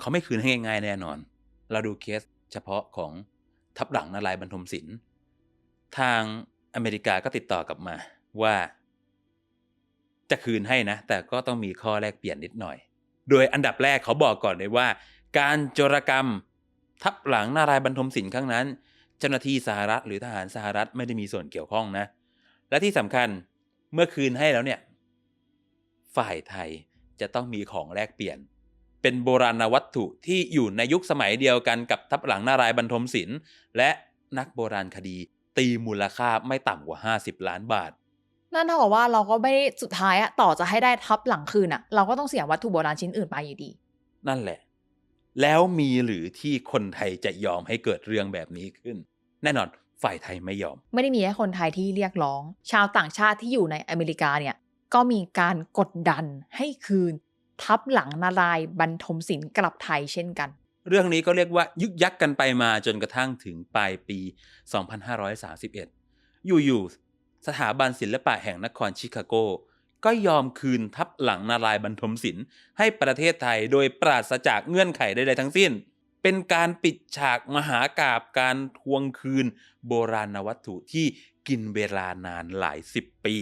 เขาไม่คืนให้ง่ายๆแน่นอน เราดูเคสเฉพาะของทับหลังนารายบรรทมศิลป์ทางอเมริกาก็ติดต่อกลับมาว่า จะคืนให้นะ แต่ก็ต้องมีข้อแลกเปลี่ยนนิดหน่อย โดยอันดับแรกเขาบอกก่อนเลยว่า การโจรกรรม ทับหลังนารายบรรทมศิลป์ครั้งนั้น เจ้าหน้าที่สหรัฐหรือทหารสหรัฐไม่ได้มีส่วนเกี่ยวข้องนะ และที่สำคัญเมื่อคืนให้แล้วเนี่ย ฝ่ายไทยจะต้องมีของแลกเปลี่ยน เป็นโบราณวัตถุที่อยู่ในยุคสมัยเดียวกันกับทับหลังนารายณ์บรรทมศิลป์และนักโบราณคดี ตีมูลค่าไม่ต่ำกว่า 50 ล้านบาท นั่นเท่ากับว่าเราก็ไม่ได้สุดท้ายอะต่อจะให้ได้ทับหลังคืนอะเราก็ต้องเสียวัตถุโบราณชิ้นอื่นไปอยู่ดี นั่นแหละ แล้วมีหรือที่คนไทยจะยอมให้เกิดเรื่องแบบนี้ขึ้น แน่นอนฝ่ายไทยไม่ยอม ไม่ได้มีแค่คนไทยที่เรียกร้อง ชาวต่างชาติที่อยู่ในอเมริกาเนี่ยก็มีการกดดันให้คืน ทับหลังนารายบรรทมศิลป์กลับไทยเช่นกัน เรื่องนี้ก็เรียกว่ายึกยักกันไปมาจนกระทั่งถึงปลายปี 2531 อยู่ๆสถาบันศิลปะแห่งนครชิคาโก ก็ยอมคืนทับหลังนารายบรรทมศิลป์ให้ประเทศไทยโดยปราศจากเงื่อนไขใดๆทั้งสิ้น เป็นการปิดฉากมหากาบการทวงคืน โบราณวัตถุที่กินเวลานานหลายสิบปี